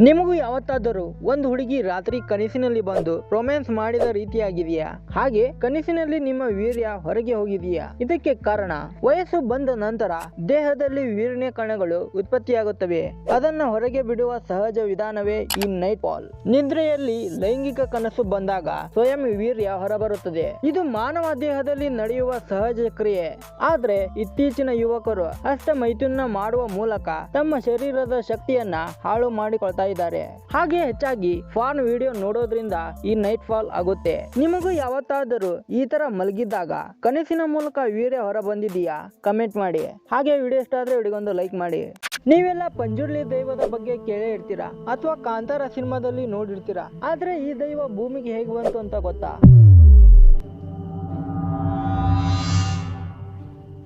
ನಿಮಗೂ ಯಾವತ್ತಾದರೂ ಒಂದು ಹುಡುಗಿ ರಾತ್ರಿ ಕನಸಿನಲ್ಲಿ ಬಂದು ರೊಮ್ಯಾನ್ಸ್ ಮಾಡಿದ ರೀತಿಯಾಗಿದೆಯಾ? ಹಾಗೆ ಕನಸಿನಲ್ಲಿ ನಿಮ್ಮ ವೀರ್ಯ ಹೊರಗೆ ಹೋಗಿದೆಯಾ? ಇದಕ್ಕೆ ಕಾರಣ, ವಯಸ್ಸು ಬಂದ ನಂತರ ದೇಹದಲ್ಲಿ ವೀರ್ಯ ಕಣಗಳು ಉತ್ಪತ್ತಿಯಾಗುತ್ತವೆ. ಅದನ್ನು ಹೊರಗೆ ಬಿಡುವ ಸಹಜ ವಿಧಾನವೇ ಈ ನೈಟ್ ಪಾಲ್ ನಿದ್ರೆಯಲ್ಲಿ ಲೈಂಗಿಕ ಕನಸು ಬಂದಾಗ ಸ್ವಯಂ ವೀರ್ಯ ಹೊರಬರುತ್ತದೆ. ಇದು ಮಾನವ ದೇಹದಲ್ಲಿ ನಡೆಯುವ ಸಹಜ ಕ್ರಿಯೆ. ಆದ್ರೆ ಇತ್ತೀಚಿನ ಯುವಕರು ಅಷ್ಟ ಮೈಥುನ ಮಾಡುವ ಮೂಲಕ ತಮ್ಮ ಶರೀರದ ಶಕ್ತಿಯನ್ನ ಹಾಳು ಮಾಡಿಕೊಳ್ತಾ ಇದ್ದಾರೆ. ಹಾಗೆ ಹೆಚ್ಚಾಗಿ ಫಾನ್ ವಿಡಿಯೋ ನೋಡೋದ್ರಿಂದ ಈ ನೈಟ್ ಫಾಲ್ ಆಗುತ್ತೆ. ನಿಮಗೂ ಯಾವತ್ತಾದರೂ ಈ ತರ ಮಲಗಿದ್ದಾಗ ಕನಸಿನ ಮೂಲಕ ವೀರ್ಯ ಹೊರ ಬಂದಿದೆಯಾ ಕಮೆಂಟ್ ಮಾಡಿ. ಹಾಗೆ ವಿಡಿಯೋ ಇಷ್ಟ ಆದ್ರೆ ವಿಡಿಯೋಗೊಂದು ಲೈಕ್ ಮಾಡಿ. ನೀವೆಲ್ಲ ಪಂಜುರ್ಲಿ ದೈವದ ಬಗ್ಗೆ ಕೇಳೇ ಇರ್ತೀರಾ? ಅಥವಾ ಕಾಂತಾರ ಸಿನಿಮಾದಲ್ಲಿ ನೋಡಿರ್ತೀರಾ? ಆದ್ರೆ ಈ ದೈವ ಭೂಮಿಗೆ ಹೇಗೆ ಬಂತು ಅಂತ ಗೊತ್ತಾ?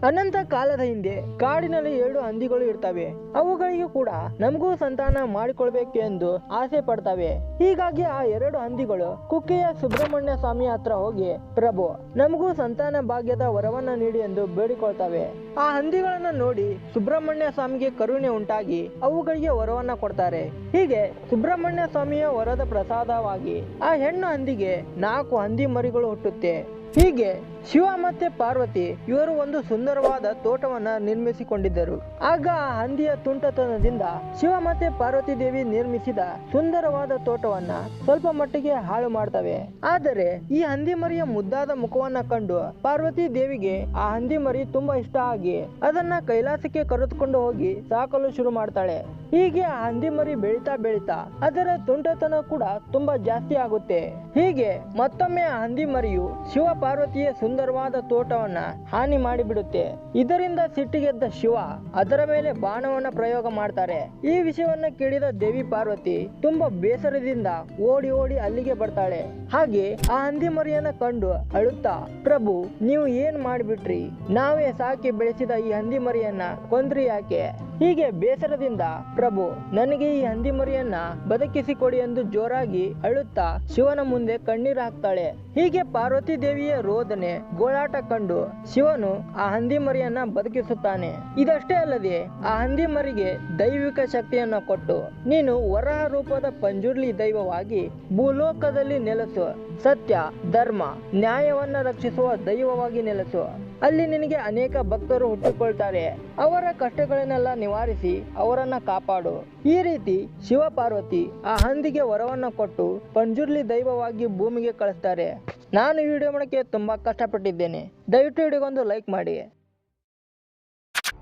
ಅನಂತ ಕಾಲದ ಹಿಂದೆ ಕಾಡಿನಲ್ಲಿ ಎರಡು ಹಂದಿಗಳು ಇರ್ತವೆ. ಅವುಗಳಿಗೂ ಕೂಡ ನಮಗೂ ಸಂತಾನ ಮಾಡಿಕೊಳ್ಬೇಕು ಎಂದು ಆಸೆ ಪಡ್ತವೆ. ಹೀಗಾಗಿ ಆ ಎರಡು ಹಂದಿಗಳು ಕುಕ್ಕೆಯ ಸುಬ್ರಹ್ಮಣ್ಯ ಸ್ವಾಮಿ ಹತ್ರ ಹೋಗಿ, ಪ್ರಭು, ನಮಗೂ ಸಂತಾನ ಭಾಗ್ಯದ ವರವನ್ನ ನೀಡಿ ಎಂದು ಬೇಡಿಕೊಳ್ತವೆ. ಆ ಹಂದಿಗಳನ್ನ ನೋಡಿ ಸುಬ್ರಹ್ಮಣ್ಯ ಸ್ವಾಮಿಗೆ ಕರುಣೆ ಉಂಟಾಗಿ ಅವುಗಳಿಗೆ ವರವನ್ನ ಕೊಡ್ತಾರೆ. ಹೀಗೆ ಸುಬ್ರಹ್ಮಣ್ಯ ಸ್ವಾಮಿಯ ವರದ ಪ್ರಸಾದವಾಗಿ ಆ ಹೆಣ್ಣು ಹಂದಿಗೆ ನಾಲ್ಕು ಹಂದಿ ಮರಿಗಳು ಹುಟ್ಟುತ್ತೆ. ಹೀಗೆ ಶಿವ ಮತ್ತೆ ಪಾರ್ವತಿ ಇವರು ಒಂದು ಸುಂದರವಾದ ತೋಟವನ್ನ ನಿರ್ಮಿಸಿಕೊಂಡಿದ್ದರು. ಆಗ ಆ ಹಂದಿಯ ತುಂಟತನದಿಂದ ಶಿವ ಮತ್ತೆ ಪಾರ್ವತಿ ದೇವಿ ನಿರ್ಮಿಸಿದ ಸುಂದರವಾದ ತೋಟವನ್ನ ಸ್ವಲ್ಪ ಮಟ್ಟಿಗೆ ಹಾಳು ಮಾಡ್ತವೆ. ಆದರೆ ಈ ಹಂದಿ ಮರಿಯ ಮುದ್ದಾದ ಮುಖವನ್ನ ಕಂಡು ಪಾರ್ವತಿ ದೇವಿಗೆ ಆ ಹಂದಿ ಮರಿ ತುಂಬಾ ಇಷ್ಟ ಆಗಿ ಅದನ್ನ ಕೈಲಾಸಕ್ಕೆ ಕರೆದುಕೊಂಡು ಹೋಗಿ ಸಾಕಲು ಶುರು ಮಾಡ್ತಾಳೆ. ಹೀಗೆ ಆ ಹಂದಿ ಮರಿ ಬೆಳೀತಾ ಬೆಳೀತಾ ಅದರ ತುಂಟತನ ಕೂಡ ತುಂಬಾ ಜಾಸ್ತಿ ಆಗುತ್ತೆ. ಹೀಗೆ ಮತ್ತೊಮ್ಮೆ ಆ ಹಂದಿ ಮರಿಯು ಶಿವ ಪಾರ್ವತಿಯ ಸುಂದರವಾದ ತೋಟವನ್ನ ಹಾನಿ ಮಾಡಿಬಿಡುತ್ತೆ. ಇದರಿಂದ ಸಿಟ್ಟಿಗೆದ್ದ ಶಿವ ಅದರ ಮೇಲೆ ಬಾಣವನ್ನ ಪ್ರಯೋಗ ಮಾಡ್ತಾರೆ. ಈ ವಿಷಯವನ್ನ ಕೇಳಿದ ದೇವಿ ಪಾರ್ವತಿ ತುಂಬಾ ಬೇಸರದಿಂದ ಓಡಿ ಓಡಿ ಅಲ್ಲಿಗೆ ಬರ್ತಾಳೆ. ಹಾಗೆ ಆ ಹಂದಿ ಮರಿಯನ್ನ ಕಂಡು ಅಳುತ್ತಾ, ಪ್ರಭು, ನೀವು ಏನ್ ಮಾಡಿಬಿಟ್ರಿ? ನಾವೇ ಸಾಕಿ ಬೆಳೆಸಿದ ಈ ಹಂದಿ ಮರಿಯನ್ನ ಕೊಂದ್ರಿ ಯಾಕೆ? ಹೀಗೆ ಬೇಸರದಿಂದ ಪ್ರಭು ನನಗೆ ಈ ಹಂದಿ ಮರಿಯನ್ನ ಬದುಕಿಸಿಕೊಡಿ ಎಂದು ಜೋರಾಗಿ ಅಳುತ್ತಾ ಶಿವನ ಮುಂದೆ ಕಣ್ಣೀರು ಹಾಕ್ತಾಳೆ. ಹೀಗೆ ಪಾರ್ವತಿ ದೇವಿಯ ರೋದನೆ ಗೋಳಾಟ ಕಂಡು ಶಿವನು ಆ ಹಂದಿ ಮರಿಯನ್ನ ಬದುಕಿಸುತ್ತಾನೆ. ಇದಷ್ಟೇ ಅಲ್ಲದೆ ಆ ಹಂದಿ ಮರಿಗೆ ದೈವಿಕ ಶಕ್ತಿಯನ್ನ ಕೊಟ್ಟು ನೀನು ವರಹ ರೂಪದ ಪಂಜುರ್ಲಿ ದೈವವಾಗಿ ಭೂಲೋಕದಲ್ಲಿ ನೆಲೆಸು. ಸತ್ಯ, ಧರ್ಮ, ನ್ಯಾಯವನ್ನ ರಕ್ಷಿಸುವ ದೈವವಾಗಿ ನೆಲೆಸು. ಅಲ್ಲಿ ನಿನಗೆ ಅನೇಕ ಭಕ್ತರು ಹುಟ್ಟಿಕೊಳ್ತಾರೆ. ಅವರ ಕಷ್ಟಗಳನ್ನೆಲ್ಲ ನಿವಾರಿಸಿ ಅವರನ್ನ ಕಾಪಾಡು. ಈ ರೀತಿ ಶಿವ ಪಾರ್ವತಿ ಆ ಹಂದಿಗೆ ವರವನ್ನ ಕೊಟ್ಟು ಪಂಜುರ್ಲಿ ದೈವವಾಗಿ ಭೂಮಿಗೆ ಕಳಿಸ್ತಾರೆ. ನಾನು ವಿಡಿಯೋ ಮಾಡೋಕ್ಕೆ ತುಂಬಾ ಕಷ್ಟಪಟ್ಟಿದ್ದೇನೆ. ದಯವಿಟ್ಟು ವಿಡಿಯೋಗೊಂದು ಲೈಕ್ ಮಾಡಿ.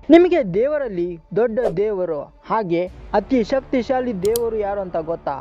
ನಿಮಗೆ ದೇವರಲ್ಲಿ ದೊಡ್ಡ ದೇವರು, ಹಾಗೆ ಅತಿ ಶಕ್ತಿಶಾಲಿ ದೇವರು ಯಾರು ಅಂತ ಗೊತ್ತಾ?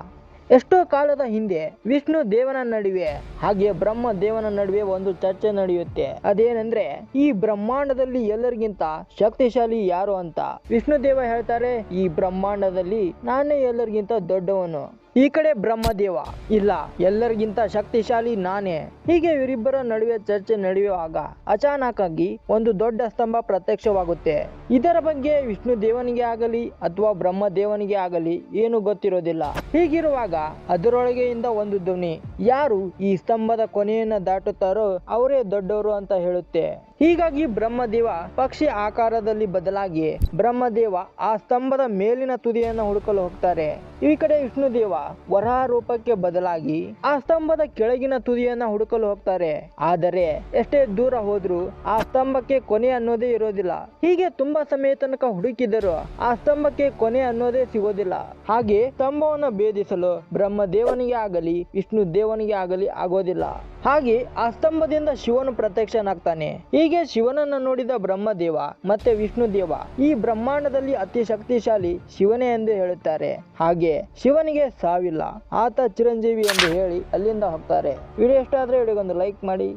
ಎಷ್ಟೋ ಕಾಲದ ಹಿಂದೆ ವಿಷ್ಣು ದೇವನ ನಡುವೆ ಹಾಗೆ ಬ್ರಹ್ಮ ದೇವನ ನಡುವೆ ಒಂದು ಚರ್ಚೆ ನಡೆಯುತ್ತೆ. ಅದೇನೆಂದ್ರೆ ಈ ಬ್ರಹ್ಮಾಂಡದಲ್ಲಿ ಎಲ್ಲರಿಗಿಂತ ಶಕ್ತಿಶಾಲಿ ಯಾರು ಅಂತ ವಿಷ್ಣು ದೇವ ಹೇಳ್ತಾರೆ, ಈ ಬ್ರಹ್ಮಾಂಡದಲ್ಲಿ ನಾನೇ ಎಲ್ಲರಿಗಿಂತ ದೊಡ್ಡವನು. ಈ ಕಡೆ ಬ್ರಹ್ಮದೇವ. ಇಲ್ಲ, ಎಲ್ಲರಿಗಿಂತ ಶಕ್ತಿಶಾಲಿ ನಾನೇ. ಹೀಗೆ ಇವರಿಬ್ಬರ ನಡುವೆ ಚರ್ಚೆ ನಡೆಯುವಾಗ ಅಚಾನಕ್ ಆಗಿ ಒಂದು ದೊಡ್ಡ ಸ್ತಂಭ ಪ್ರತ್ಯಕ್ಷವಾಗುತ್ತೆ. ಇದರ ಬಗ್ಗೆ ವಿಷ್ಣು ದೇವನಿಗೆ ಆಗಲಿ ಅಥವಾ ಬ್ರಹ್ಮ ದೇವನಿಗೆ ಆಗಲಿ ಏನು ಗೊತ್ತಿರೋದಿಲ್ಲ. ಹೀಗಿರುವಾಗ ಅದರೊಳಗೆಯಿಂದ ಒಂದು ಧ್ವನಿ. ಯಾರು ಈ ಸ್ತಂಭದ ಕೊನೆಯನ್ನ ದಾಟುತ್ತಾರೋ ಅವರೇ ದೊಡ್ಡವರು ಅಂತ ಹೇಳುತ್ತೆ. ಹೀಗಾಗಿ ಬ್ರಹ್ಮದೇವ ಪಕ್ಷಿ ಆಕಾರದಲ್ಲಿ ಬದಲಾಗಿ ಬ್ರಹ್ಮದೇವ ಆ ಸ್ತಂಭದ ಮೇಲಿನ ತುದಿಯನ್ನ ಹುಡುಕಲು ಹೋಗ್ತಾರೆ. ಈ ಕಡೆ ವಿಷ್ಣುದೇವ ವರಹ ರೂಪಕ್ಕೆ ಬದಲಾಗಿ ಆ ಸ್ತಂಭದ ಕೆಳಗಿನ ತುದಿಯನ್ನ ಹುಡುಕಲು ಹೋಗ್ತಾರೆ. ಆದರೆ ಎಷ್ಟೇ ದೂರ ಹೋದ್ರೂ ಆ ಸ್ತಂಭಕ್ಕೆ ಕೊನೆ ಅನ್ನೋದೇ ಇರೋದಿಲ್ಲ. ಹೀಗೆ ತುಂಬಾ ಸಮಯ ತನಕ ಹುಡುಕಿದರೂ ಆ ಸ್ತಂಭಕ್ಕೆ ಕೊನೆ ಅನ್ನೋದೇ ಸಿಗೋದಿಲ್ಲ. ಹಾಗೆ ಸ್ತಂಭವನ್ನು ಭೇದಿಸಲು ಬ್ರಹ್ಮದೇವನಿಗೆ ಆಗಲಿ ವಿಷ್ಣು ದೇವನಿಗೆ ಆಗಲಿ ಆಗೋದಿಲ್ಲ. ಹಾಗೆ ಆ ಸ್ತಂಭದಿಂದ ಶಿವನು ಪ್ರತ್ಯಕ್ಷನಾಗ್ತಾನೆ. ಹೀಗೆ ಶಿವನನ್ನು ನೋಡಿದ ಬ್ರಹ್ಮದೇವ ಮತ್ತೆ ವಿಷ್ಣು ದೇವ ಈ ಬ್ರಹ್ಮಾಂಡದಲ್ಲಿ ಅತಿ ಶಕ್ತಿಶಾಲಿ ಶಿವನೇ ಎಂದು ಹೇಳುತ್ತಾರೆ. ಹಾಗೆ ಶಿವನಿಗೆ ಸಾವಿಲ್ಲ. ಆತ ಚಿರಂಜೀವಿ ಎಂದು ಹೇಳಿ ಅಲ್ಲಿಂದ ಹೋಗ್ತಾರೆ. ವಿಡಿಯೋ ಇಷ್ಟ ಆದ್ರೆ ವಿಡಿಯೋಗೊಂದು ಲೈಕ್ ಮಾಡಿ.